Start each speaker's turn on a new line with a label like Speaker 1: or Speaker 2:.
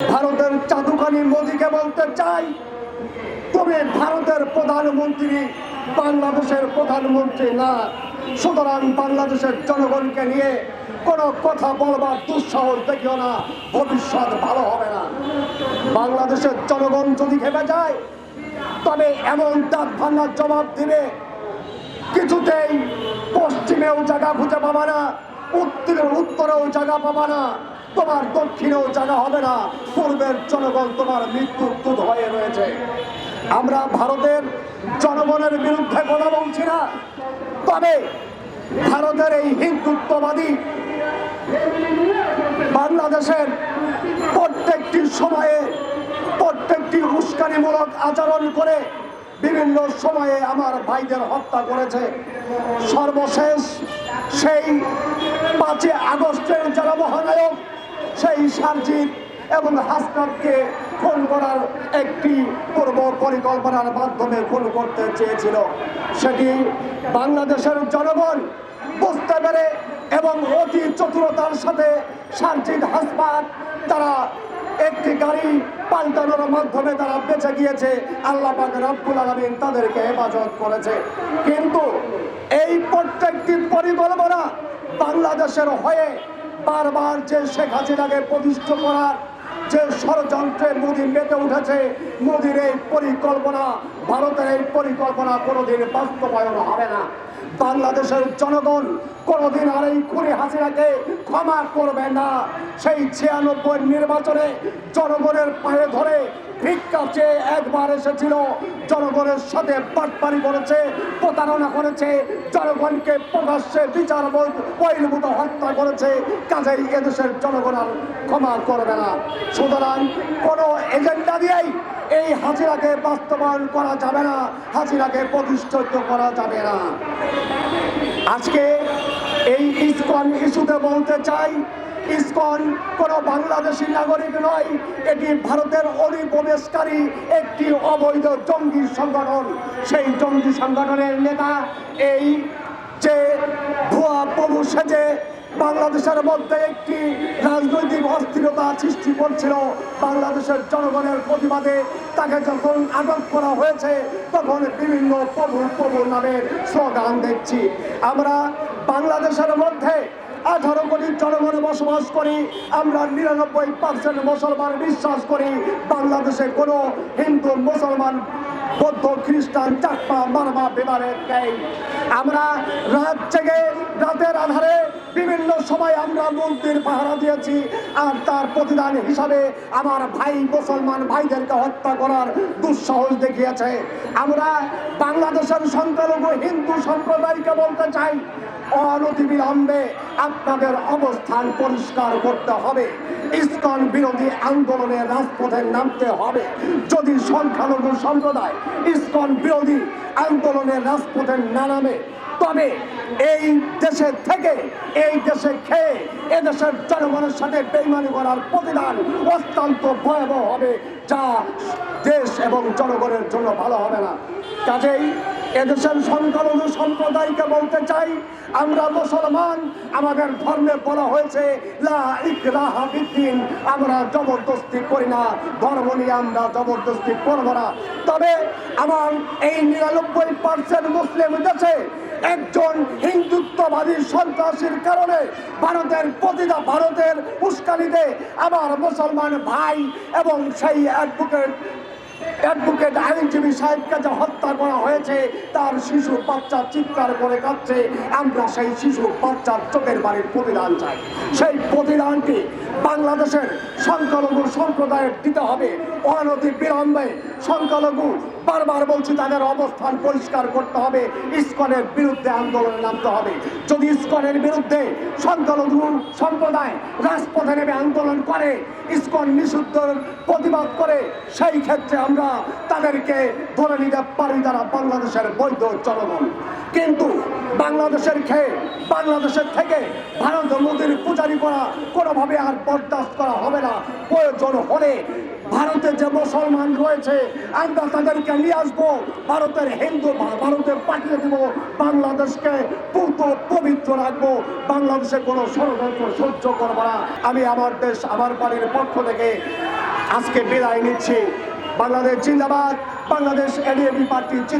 Speaker 1: ভারতের চাদুখানি মোদীকে বলতে চাই তুমি ভারতের প্রধানমন্ত্রী বাংলাদেশের প্রধানমন্ত্রী না। সুতরাং বাংলাদেশের জনগণকে নিয়ে কোনো কথা বলবার দুঃসাহস দেখিও না, ভবিষ্যৎ ভালো হবে না। বাংলাদেশের জনগণ যদি খেপে যায়, তবে এমন দাঁত ভাঙার জবাব দিবে কিছুতেই পশ্চিমেও জায়গা খুঁজে পাবা না উত্তরের উত্তরেও জায়গা পাবা না। তোমার দক্ষিণেও জানা হবে না, পূর্বের জনগণ তোমার মৃত্যুর দুধ হয়ে রয়েছে। আমরা ভারতের জনগণের বিরুদ্ধে কথা বলছি না, তবে ভারতের এই হিন্দুত্ববাদী বাংলাদেশের প্রত্যেকটি সময়ে প্রত্যেকটি উস্কানিমূলক আচরণ করে বিভিন্ন সময়ে আমার ভাইদের হত্যা করেছে। সর্বশেষ সেই পাঁচই আগস্টের যারা মহানায়ক সেই সার্জিৎ এবং হাসনাতকে খুন করার একটি পূর্ব পরিকল্পনার মাধ্যমে খুন করতে চেয়েছিল। সেটি বাংলাদেশের জনগণ বুঝতে পেরে এবং অতি চতুরতার সাথে সার্জিৎ হাসপাত তারা একটি গাড়ি পাল্টানোর মাধ্যমে তারা বেঁচে গিয়েছে। আল্লাহ পাক আলামিন তাদেরকে হেফাজত করেছে। কিন্তু এই প্রত্যেকটি পরিকল্পনা বাংলাদেশের হয়ে বারবার যে শেখ হাসিনাকে প্রতিষ্ঠ করার যে ষড়যন্ত্রে মোদী মেতে উঠেছে, মোদীর এই পরিকল্পনা ভারতের এই পরিকল্পনা কোনোদিন বাস্তবায়ন হবে না। বাংলাদেশের জনগণ কোনোদিন আর এই খুনি হাসিনাকে ক্ষমা করবে না। সেই ছিয়ানব্বই নির্বাচনে জনগণের পায়ে ধরে ভিক্ষা চেয়ে একবার এসেছিল জনগণের সাথে পাটপারি করেছে, প্রতারণা করেছে, জনগণকে প্রকাশ্যে বিচার বহির্ভূত হত্যা করেছে। কাজেই এদেশের জনগণ আর ক্ষমা করবে না। সুতরাং কোনো এজেন্ডা দিয়েই এই হাজিরাকে বাস্তবায়ন করা যাবে না, হাজিরাকে প্রতিষ্ঠিত করা যাবে না। আজকে এই ইসকন ইস্যুতে বলতে চাই ইসকন, কোনো বাংলাদেশি নাগরিক নয়। এটি ভারতের অনুপ্রবেশকারী একটি অবৈধ জঙ্গি সংগঠন। সেই জঙ্গি সংগঠনের নেতা এই যে ভুয়া প্রভু সেজে বাংলাদেশের মধ্যে একটি রাজনৈতিক অস্থিরতা সৃষ্টি করছিল, বাংলাদেশের জনগণের প্রতিবাদে তাকে যখন আটক করা হয়েছে, তখন বিভিন্ন প্রভু প্রভু নামের স্লোগান দেখছি আমরা বাংলাদেশের মধ্যে আঠারো কোটি জনগণ বসবাস করি, আমরা নিরানব্বই পার্সেন্ট মুসলমান বিশ্বাস করি, বাংলাদেশে কোনো হিন্দু, মুসলমান বৌদ্ধ, খ্রিস্টান, চাকমা, মারমা, বিমানের নেই আমরা রাত জেগে রাতের আধারে বিভিন্ন সময় আমরা মন্দির পাহারা দিয়েছি আর তার প্রতিদান হিসাবে আমার ভাই মুসলমান ভাইদেরকে হত্যা করার দুঃসাহস দেখিয়েছে। আমরা বাংলাদেশের সংখ্যালঘু হিন্দু সম্প্রদায়কে বলতে চাই, অনতিবিলম্বে আপনাদের অবস্থান পরিষ্কার করতে হবে। ইস্কন বিরোধী আন্দোলনে রাজপথে নামতে হবে। যদি সংখ্যালঘু সম্প্রদায় ইস্কন বিরোধী আন্দোলনে রাজপথে না নামে। তবে এই দেশে থেকে, এই দেশে খেয়ে, এদেশের জনগণের সাথে বেইমানি করার প্রতিদান অত্যন্ত ভয়াবহ হবে, যা দেশ এবং জনগণের জন্য ভালো হবে না। কাজেই এদেশের সংখ্যালঘু সম্প্রদায়কে বলতে চাই, আমরা মুসলমান, আমাদের ধর্মে বলা হয়েছে আমরা জবরদস্তি করি না, ধর্ম নিয়ে আমরা জবরদস্তি করব না। তবে আমার এই নিরানব্বই পার্সেন্ট মুসলিম দেশে একজন হিন্দুত্ববাদী সন্ত্রাসীর কারণে ভারতের প্রতিটা ভারতের উস্কানিতে আমার মুসলমান ভাই এবং সেই অ্যাডভোকেট অ্যাডভোকেট আইনজীবী সাহেবকে যে হত্যা করা হয়েছে, তার শিশু বাচ্চা চিৎকার করে কাঁদছে। আমরা সেই শিশু বাচ্চার চোখের বাড়ির প্রতিদান চাই। সেই প্রতিদানটি বাংলাদেশের সংখ্যালঘু সম্প্রদায়ের দিতে হবে। অনতি বিলম্বে সংখ্যালঘু বারবার বলছি, তাদের অবস্থান পরিষ্কার করতে হবে। ইস্কনের বিরুদ্ধে আন্দোলনে নামতে হবে। যদি ইস্কনের বিরুদ্ধে সংখ্যালঘু সম্প্রদায় রাজপথে নেমে আন্দোলন করে, ইস্কন নিষিদ্ধ প্রতিবাদ করে, সেই ক্ষেত্রে আমরা তাদেরকে ধরে নিতে পারি তারা বাংলাদেশের বৈধ জনগণ। কিন্তু বাংলাদেশের খেয়ে, বাংলাদেশের থেকে ভারত মোদীর পূজারি করা কোনোভাবে আর বরদাস্ত করা হবে না। প্রয়োজন হলে ভারতে যে মুসলমান রয়েছে, আমরা তাদেরকে নিয়ে আসব। ভারতের হিন্দু ভারতে পাঠিয়ে দেব। বাংলাদেশকে পূর্ত পবিত্র রাখব। বাংলাদেশে কোনো ষড়যন্ত্র সহ্য করব না। আমি আমার দেশ, আমার বাড়ির পক্ষ থেকে আজকে বিদায় নিচ্ছি। বাংলাদেশ জিন্দাবাদ। বাংলাদেশ এডিএবি পার্টি জিন্দাবাদ।